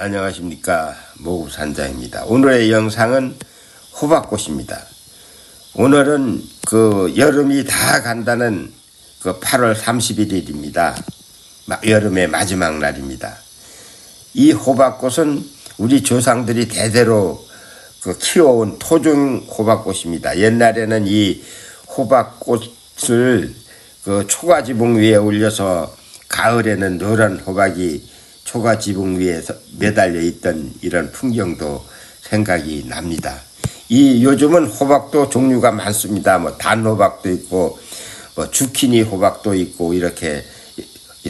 안녕하십니까 모구산장입니다. 오늘의 영상은 호박꽃입니다. 오늘은 그 여름이 다 간다는 그 8월 31일입니다. 여름의 마지막 날입니다. 이 호박꽃은 우리 조상들이 대대로 그 키워온 토종 호박꽃입니다. 옛날에는 이 호박꽃을 그 초가 지붕 위에 올려서 가을에는 노란 호박이 초가 지붕 위에 서 매달려 있던 이런 풍경도 생각이 납니다. 이 요즘은 호박도 종류가 많습니다. 뭐 단호박도 있고 뭐 주키니 호박도 있고 이렇게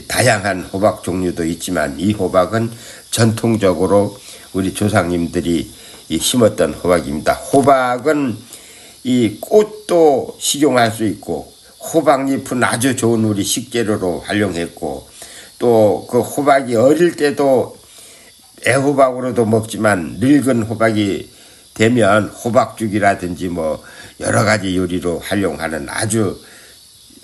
다양한 호박 종류도 있지만 이 호박은 전통적으로 우리 조상님들이 이 심었던 호박입니다. 호박은 이 꽃도 식용할 수 있고 호박잎은 아주 좋은 우리 식재료로 활용했고 또 그 호박이 어릴 때도 애호박으로도 먹지만 늙은 호박이 되면 호박죽이라든지 뭐 여러 가지 요리로 활용하는 아주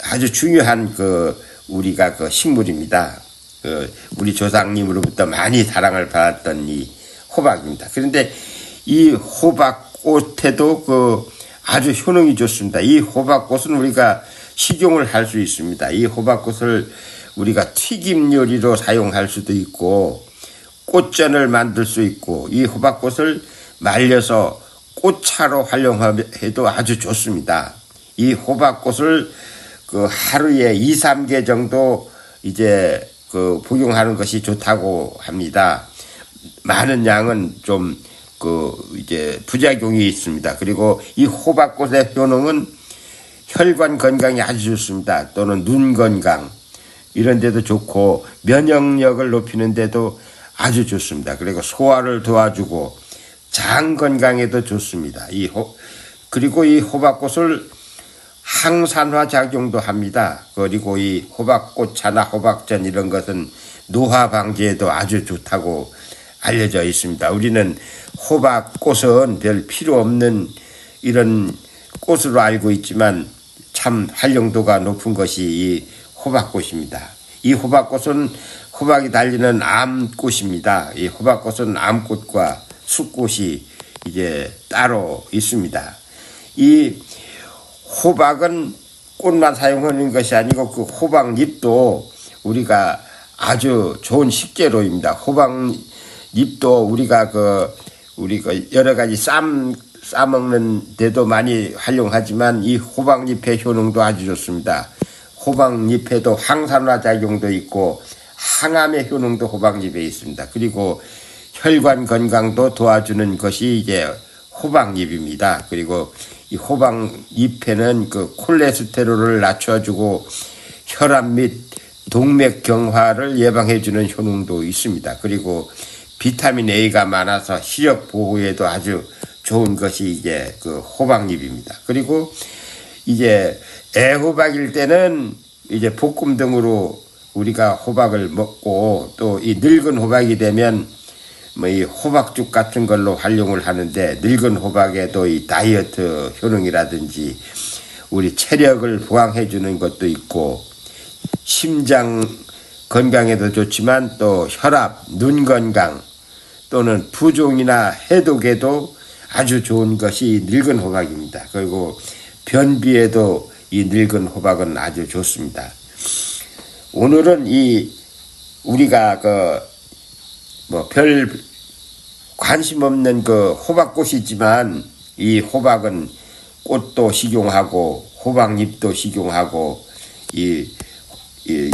아주 중요한 그 우리가 그 식물입니다. 그 우리 조상님으로부터 많이 사랑을 받았던 이 호박입니다. 그런데 이 호박꽃에도 그 아주 효능이 좋습니다. 이 호박꽃은 우리가 식용을 할 수 있습니다. 이 호박꽃을 우리가 튀김 요리로 사용할 수도 있고 꽃전을 만들 수 있고 이 호박꽃을 말려서 꽃차로 활용해도 아주 좋습니다. 이 호박꽃을 그 하루에 2, 3개 정도 이제 그 복용하는 것이 좋다고 합니다. 많은 양은 좀 그 이제 부작용이 있습니다. 그리고 이 호박꽃의 효능은 혈관 건강에 아주 좋습니다. 또는 눈 건강 이런 데도 좋고 면역력을 높이는 데도 아주 좋습니다. 그리고 소화를 도와주고 장 건강에도 좋습니다. 이 호, 그리고 이 호박꽃을 항산화 작용도 합니다. 그리고 이 호박꽃차나 호박전 이런 것은 노화 방지에도 아주 좋다고 알려져 있습니다. 우리는 호박 꽃은 별 필요 없는 이런 꽃으로 알고 있지만 참 활용도가 높은 것이 이 호박꽃입니다. 이 호박꽃은 호박이 달리는 암꽃입니다. 이 호박꽃은 암꽃과 숫꽃이 이제 따로 있습니다. 이 호박은 꽃만 사용하는 것이 아니고 그 호박잎도 우리가 아주 좋은 식재료입니다. 호박 잎도 우리가 그 우리 그 여러 가지 쌈 싸먹는 데도 많이 활용하지만 이 호박잎의 효능도 아주 좋습니다. 호박잎에도 항산화 작용도 있고 항암의 효능도 호박잎에 있습니다. 그리고 혈관 건강도 도와주는 것이 이제 호박잎입니다. 그리고 이 호박잎에는 그 콜레스테롤을 낮춰주고 혈압 및 동맥 경화를 예방해주는 효능도 있습니다. 그리고 비타민 A가 많아서 시력 보호에도 아주 좋은 것이 이제 그 호박잎입니다. 그리고 이제 애호박일 때는 이제 볶음 등으로 우리가 호박을 먹고 또 이 늙은 호박이 되면 뭐 이 호박죽 같은 걸로 활용을 하는데 늙은 호박에도 이 다이어트 효능이라든지 우리 체력을 보강해 주는 것도 있고 심장 건강에도 좋지만 또 혈압, 눈 건강 또는 부종이나 해독에도 아주 좋은 것이 늙은 호박입니다. 그리고 변비에도 이 늙은 호박은 아주 좋습니다. 오늘은 이 우리가 그 뭐 별 관심 없는 그 호박꽃이지만 이 호박은 꽃도 식용하고 호박잎도 식용하고 이, 이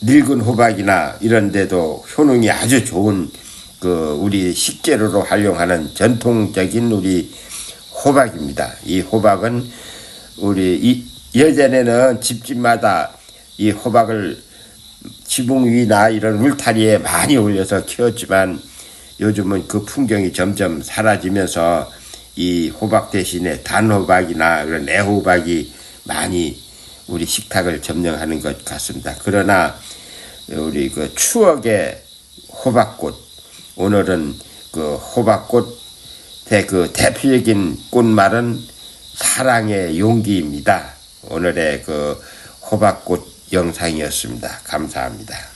늙은 호박이나 이런 데도 효능이 아주 좋은 그 우리 식재료로 활용하는 전통적인 우리 호박입니다. 이 호박은 우리 이 예전에는 집집마다 이 호박을 지붕 위나 이런 울타리에 많이 올려서 키웠지만 요즘은 그 풍경이 점점 사라지면서 이 호박 대신에 단호박이나 이런 애호박이 많이 우리 식탁을 점령하는 것 같습니다. 그러나 우리 그 추억의 호박꽃 오늘은 그 호박꽃의 그 대표적인 꽃말은 사랑의 용기입니다. 오늘의 그 호박꽃 영상이었습니다. 감사합니다.